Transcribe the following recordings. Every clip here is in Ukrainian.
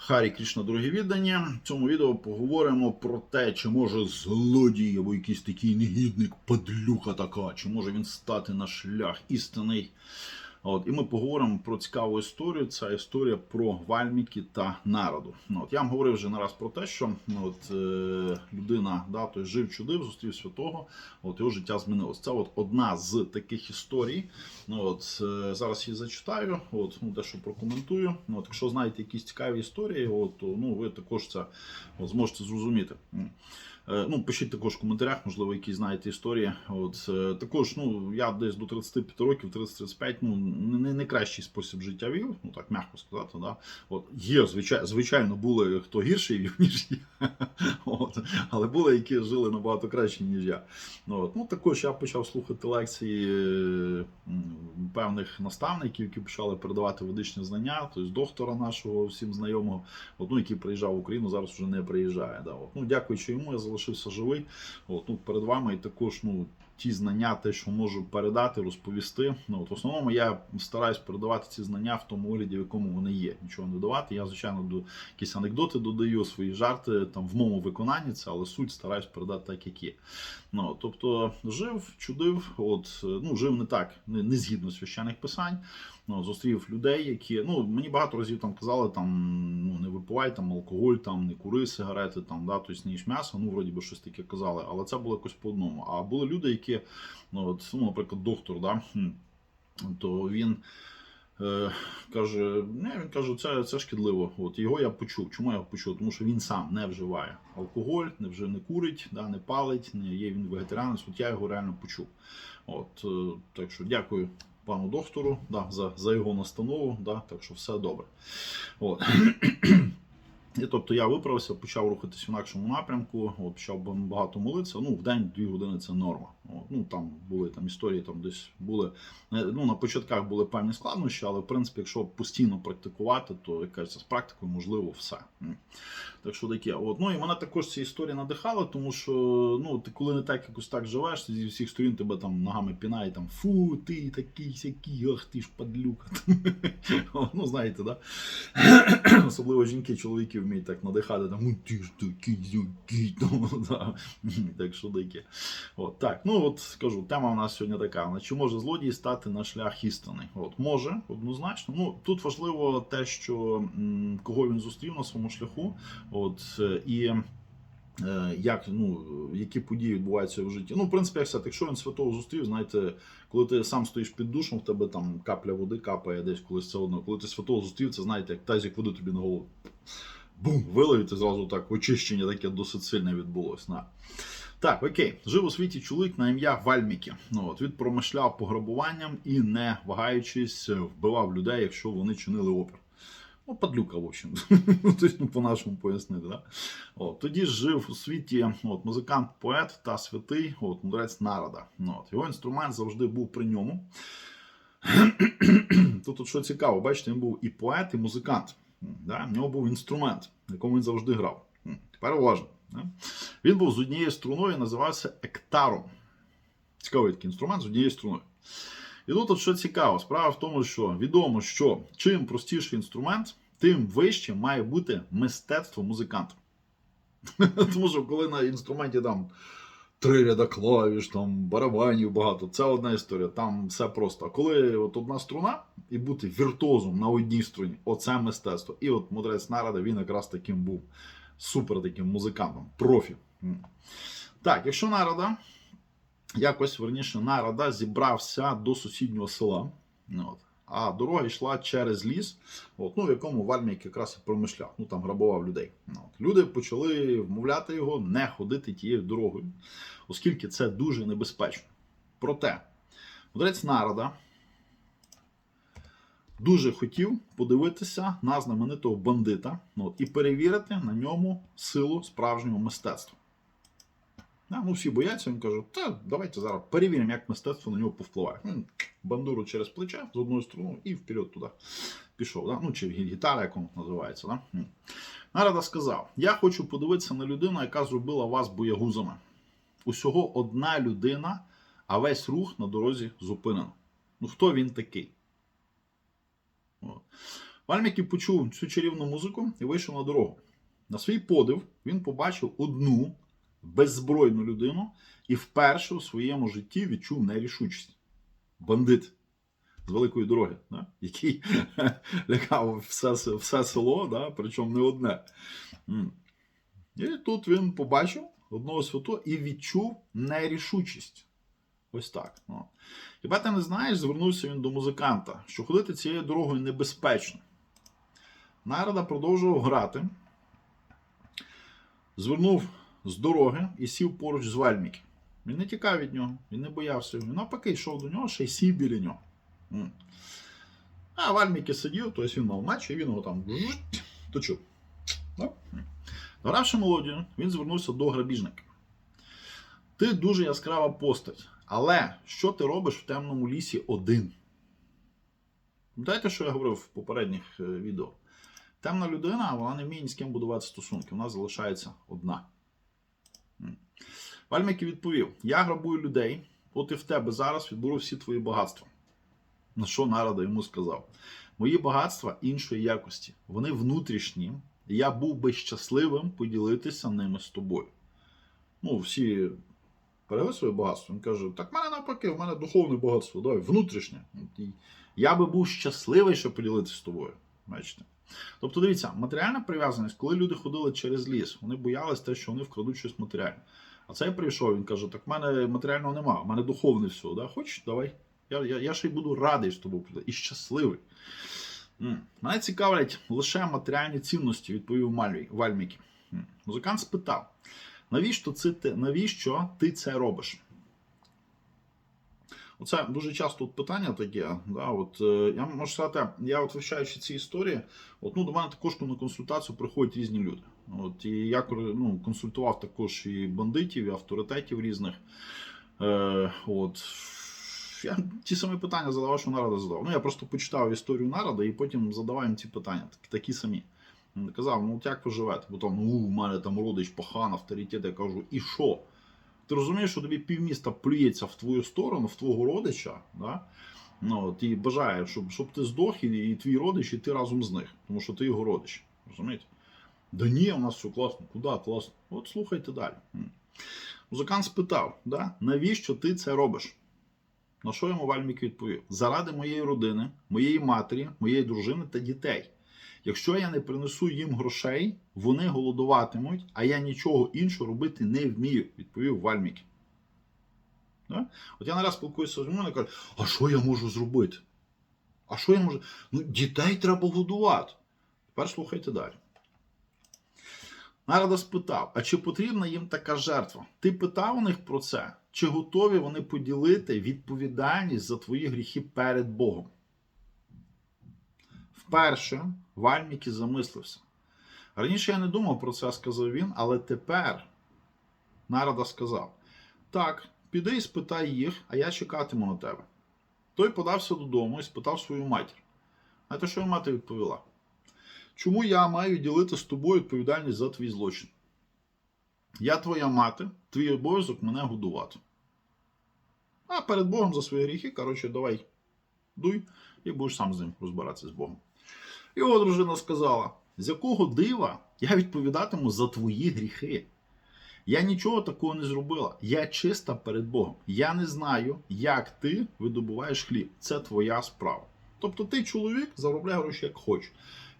Харі Крішна, дорогі віддані. В цьому відео поговоримо про те, чи може злодій або якийсь такий негідник, падлюка така, чи може він стати на шлях істинний. От, і ми поговоримо про цікаву історію. Це історія про Вальміки та народу. От, я вам говорив вже не раз про те, що от, е, людина да, той жив чудив, зустрів святого, от його життя змінилось. Це от одна з таких історій. От, е, зараз її зачитаю, от, ну, дещо прокоментую. От, якщо знаєте якісь цікаві історії, от, то ну, ви також це от, зможете зрозуміти. Е, Ну, пишіть також в коментарях, можливо, якісь знаєте історії. От е, також, ну я десь до 35 років, 30-35, ну не, не кращий спосіб життя вів, ну так м'яко сказати. Да? От є, звичайно, звичайно, були хто гірший вів, ніж я. От, але були, які жили набагато краще, ніж я. Ну, от, ну також я почав слухати лекції певних наставників, які почали передавати медичні знання, тобто доктора нашого всім знайомого, от, ну, який приїжджав в Україну, зараз вже не приїжджає. Да, от. Ну, дякуючи йому, я залишився живий. От, ну, перед вами і також ну, ті знання, те, що можу передати, розповісти. Ну, от, в основному я стараюсь передавати ці знання в тому вигляді, в якому вони є. Нічого не давати. Я, звичайно, до якісь анекдоти додаю, свої жарти там в моєму виконанні це, але суть стараюсь передати так, як є. Ну, тобто жив, чудив, от, ну, жив не так, не, не згідно священних писань. Ну, зустрів людей, які ну мені багато разів там казали, там ну не випивай там алкоголь, там не кури сигарети, там да, тобто не їж м'ясо. Ну вроді би щось таке казали, але це було якось по одному. А були люди, які, ну от, ну, наприклад, доктор, да, то він. Е, каже, не, він каже, це, це шкідливо. От його я почув. Чому я почув? Тому що він сам не вживає алкоголь, не вже не курить, да, не палить, не є він вегетаріанець. От я його реально почув. От е, так що дякую пану доктору да, за, за його настанову. Да, так що все добре. От. І тобто я виправився, почав рухатись в інакшому напрямку, от, почав багато молитися. Ну, в день дві години це норма. От, ну, там були там історії, там десь були. е, Ну, на початках були певні складнощі, але в принципі, якщо постійно практикувати, то як кажеться, з практикою можливо все. Так що таке. От. Ну і мене також ця історія надихала, тому що ну, ти коли не так якось так живеш, зі всіх сторін тебе там ногами пінає, там фу, ти такий сякий, ах ти ж падлюка. ну, знаєте, да? Особливо жінки, чоловіки вміють так надихати, там, «Ну, ти ж такий так що таке. От, так, ну от скажу, тема у нас сьогодні така. вона, Чи може злодій стати на шлях істини? От, може, однозначно. Ну, тут важливо те, що кого він зустрів на своєму шляху, от, е, і е, як, ну, які події відбуваються в житті. Ну, в принципі, як сказати, якщо він святого зустрів, знаєте, коли ти сам стоїш під душем, в тебе там капля води капає десь колись це одно. Коли ти святого зустрів, це знаєте, як тазик води тобі на голову. Бум! Вилив, і ти зразу так очищення таке досить сильне відбулось. На. Так, окей, жив у світі чоловік на ім'я Вальміки. Ну от він промишляв пограбуванням і, не вагаючись, вбивав людей, якщо вони чинили опір. Ну, падлюка, в общем. Тобто, ну, по-нашому пояснити. Да? От, тоді жив у світі от, музикант, поет та святий, от, мудрець народа. Ну, от, його інструмент завжди був при ньому. Тут, тут що цікаво, бачите, він був і поет, і музикант. Да? В нього був інструмент, на якому він завжди грав. Тепер уважно. Да? Він був з однією струною, називався ектаром. Цікавий такий інструмент з однією струною. І тут от що цікаво, справа в тому, що відомо, що чим простіший інструмент, тим вище має бути мистецтво музиканта. Тому що коли на інструменті там три ряда клавіш, там барабанів багато, це одна історія, там все просто. А коли от одна струна і бути віртуозом на одній струні, оце мистецтво. І от мудрець народа він якраз таким був супер таким музикантом, профі. Так, якщо народа якось верніше народа зібрався до сусіднього села. Ну, От. А дорога йшла через ліс, от, ну, в якому Вальмік якраз і промишляв, ну там грабував людей. Ну, от. Люди почали вмовляти його не ходити тією дорогою, оскільки це дуже небезпечно. Проте, мудрець народа дуже хотів подивитися на знаменитого бандита ну, і перевірити на ньому силу справжнього мистецтва. Да, ну всі бояться, він каже, та давайте зараз перевіримо, як мистецтво на нього повпливає. Він бандуру через плече з одної сторони і вперед туди пішов. Да? Ну, чи гітара, як воно називається. Да? Нарада сказав: Я хочу подивитися на людину, яка зробила вас боягузами. Усього одна людина, а весь рух на дорозі зупинено. Ну хто він такий? От. Вальмікі почув цю чарівну музику і вийшов на дорогу. На свій подив він побачив одну беззбройну людину і вперше у своєму житті відчув нерішучість. Бандит з великої дороги, да? який лякав все, все село, да? причому не одне. І тут він побачив одного святого і відчув нерішучість. Ось так. Ну. Хіба ти не знаєш, звернувся він до музиканта, що ходити цією дорогою небезпечно. Народа продовжував грати, звернув з дороги і сів поруч з Вальміки. Він не тікав від нього, він не боявся його. Він навпаки йшов до нього, ще й сів біля нього. А Вальміки сидів, тобто він мав матч, і він його там точив. Догравши мелодію, він звернувся до грабіжника. Ти дуже яскрава постать, але що ти робиш в темному лісі один? Пам'ятаєте, що я говорив в попередніх е, відео? Темна людина, вона не вміє ні з ким будувати стосунки, вона залишається одна. М. Відповів: Я грабую людей, от і в тебе зараз відберу всі твої багатства. На що Нарада йому сказав? Мої багатства іншої якості, вони внутрішні, і я був би щасливим поділитися ними з тобою. Ну, всі перевели своє багатство. Він каже: так в мене навпаки, в мене духовне багатство, давай, внутрішнє. Я би був щасливий, щоб поділитися з тобою. Бачите? Тобто, дивіться, матеріальна прив'язаність, коли люди ходили через ліс, вони боялись те, що вони вкрадуть щось матеріальне. А цей прийшов, він каже: так в мене матеріального немає, в мене духовне все. Да? Хочеш, давай. Я, я, я ще й буду радий з тобою і щасливий. Мене цікавлять лише матеріальні цінності, відповів Вальмікі. Музикант спитав: навіщо, це ти, навіщо ти це робиш? Оце дуже часто от питання таке. Да, от, е, я можу сказати, я от вивчаючи ці історії, от, ну, до мене також на консультацію приходять різні люди. От, і я ну, консультував також і бандитів, і авторитетів різних. Е, от, я ті самі питання задавав, що нарада задавав. Ну, я просто почитав історію народа і потім задавав їм ці питання, так- такі самі. Казав, ну як ви живете? Бо там, ну, у мене там родич пахан, авторитет. Я кажу, і що? Ти розумієш, що тобі півміста плюється в твою сторону, в твого родича, да? ну, і бажає, щоб, щоб ти здох, і, і твій родич, і ти разом з них, тому що ти його родич. Розумієте? Да ні, у нас все класно. Куди класно? От слухайте далі. Музикант спитав, да? навіщо ти це робиш? На що йому Вальмік відповів? Заради моєї родини, моєї матері, моєї дружини та дітей. Якщо я не принесу їм грошей, вони голодуватимуть, а я нічого іншого робити не вмію, відповів Вальмік. Да? От я нараз спілкуюся з людьми і кажу, а що я можу зробити? А що я можу? Ну, дітей треба годувати. Тепер слухайте далі. Нарада спитав, а чи потрібна їм така жертва? Ти питав у них про це? Чи готові вони поділити відповідальність за твої гріхи перед Богом? Вперше Вальмікі замислився. Раніше я не думав про це, сказав він, але тепер Нарада сказав: Так, піди і спитай їх, а я чекатиму на тебе. Той подався додому і спитав свою матір. Знаєте, що його мати відповіла? Чому я маю ділити з тобою відповідальність за твій злочин? Я твоя мати, твій обов'язок мене годувати. А перед Богом за свої гріхи, коротше, давай дуй і будеш сам з ним розбиратися з Богом. Його дружина сказала: з якого дива я відповідатиму за твої гріхи? Я нічого такого не зробила. Я чиста перед Богом. Я не знаю, як ти видобуваєш хліб. Це твоя справа. Тобто ти чоловік заробляй гроші як хочеш.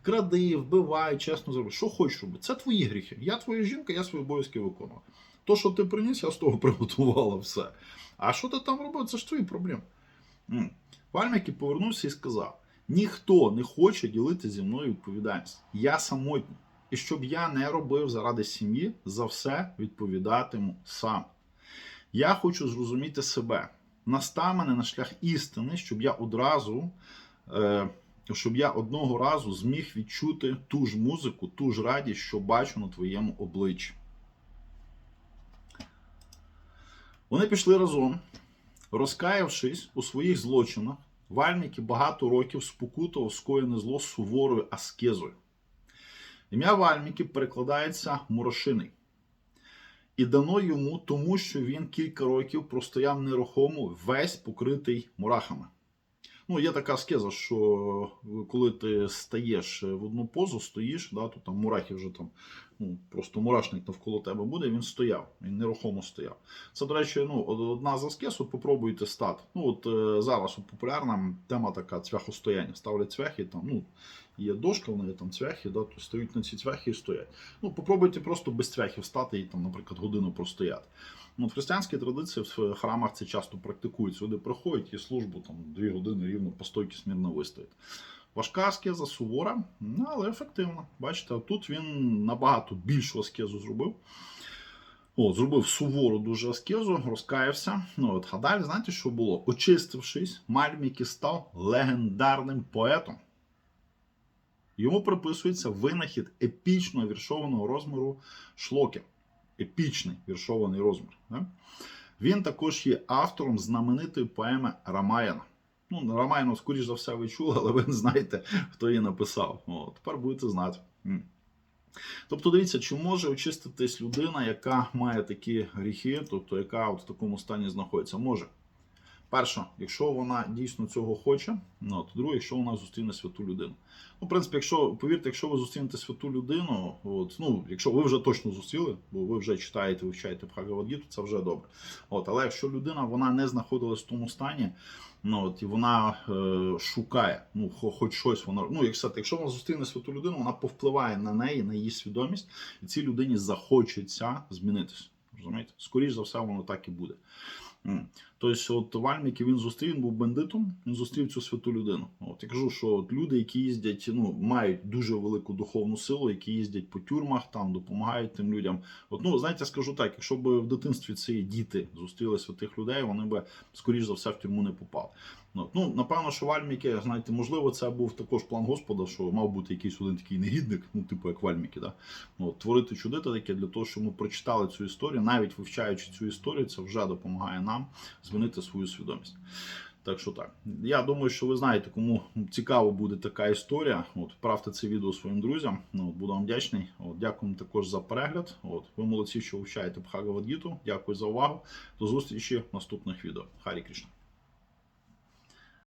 Кради, вбивай, чесно зроби. Що хочеш робити? Це твої гріхи. Я твоя жінка, я свої обов'язки виконував. То, що ти приніс, я з того приготувала все. А що ти там робив, це ж твої проблеми. М. Повернувся і сказав: ніхто не хоче ділити зі мною відповідальність. Я самотній. І щоб я не робив заради сім'ї, за все відповідатиму сам. Я хочу зрозуміти себе. Настав мене на шлях істини, щоб я одразу, е, щоб я одного разу зміг відчути ту ж музику, ту ж радість, що бачу на твоєму обличчі. Вони пішли разом, розкаявшись у своїх злочинах, Вальміки багато років спокутував скоєне зло суворою аскезою. Ім'я Вальміки перекладається Морошиний. І дано йому тому, що він кілька років простояв нерухомо, весь покритий мурахами. Ну, є така аскеза, що коли ти стаєш в одну позу, стоїш, да, то там мурахи вже там, ну, просто мурашник навколо тебе буде, він стояв, він нерухомо стояв. Це, до речі, ну, одна з аскез, от попробуйте стати. Ну, от е, зараз от популярна тема така цвяхостояння. Ставлять цвяхи, там, ну, є дошка, вони там цвяхи, да, то стають на ці цвяхи і стоять. Ну, попробуйте просто без цвяхів стати і там, наприклад, годину простояти. Ну, в християнській традиції в храмах це часто практикують. Сюди приходять і службу там дві години рівно по стойки смірно вистоять. Важка аскеза сувора, ну, але ефективна. Бачите, тут він набагато більшу аскезу зробив. О, зробив сувору дуже аскезу, розкаявся. Ну от, а далі, знаєте, що було? Очистившись, Мальмікі став легендарним поетом. Йому приписується винахід епічного віршованого розміру шлоки. Епічний віршований розмір. Да? Він також є автором знаменитої поеми Рамаяна. Ну, Рамаяну, скоріш за все, ви чули, але ви не знаєте, хто її написав. О, тепер будете знати. Тобто, дивіться, чи може очиститись людина, яка має такі гріхи, тобто яка от в такому стані знаходиться? Може. Перше, якщо вона дійсно цього хоче, ну, то друге, якщо вона зустріне святу людину. Ну, в принципі, якщо повірте, якщо ви зустрінете святу людину, от, ну, якщо ви вже точно зустріли, бо ви вже читаєте, вивчаєте Бхагавадгіту, це вже добре. От, але якщо людина вона не знаходилась в тому стані, ну от і вона е, шукає, ну, хоч щось вона. Ну, як сказати, якщо вона зустріне святу людину, вона повпливає на неї, на її свідомість, і цій людині захочеться змінитися. Розумієте? Скоріше за все, воно так і буде. Тобто, от Вальміки він зустрів, він був бандитом, він зустрів цю святу людину. От я кажу, що от люди, які їздять, ну мають дуже велику духовну силу, які їздять по тюрмах, там допомагають тим людям. От ну знаєте, скажу так, якщо б в дитинстві ці діти зустріли святих людей, вони б скоріш за все в тюрму не попали. От. Ну напевно, що Вальміки, знаєте, можливо, це був також план Господа, що мав бути якийсь один такий негідник, ну типу як Вальміки, да? От, творити чудити таке для того, щоб ми прочитали цю історію, навіть вивчаючи цю історію, це вже допомагає нам змінити свою свідомість. Так що так. Я думаю, що ви знаєте, кому цікаво буде така історія. От, правте це відео своїм друзям. Ну, от, буду вам вдячний. От, дякую також за перегляд. От, ви молодці, що вивчаєте Бхагавадгіту. Дякую за увагу. До зустрічі в наступних відео. Харі Кришна.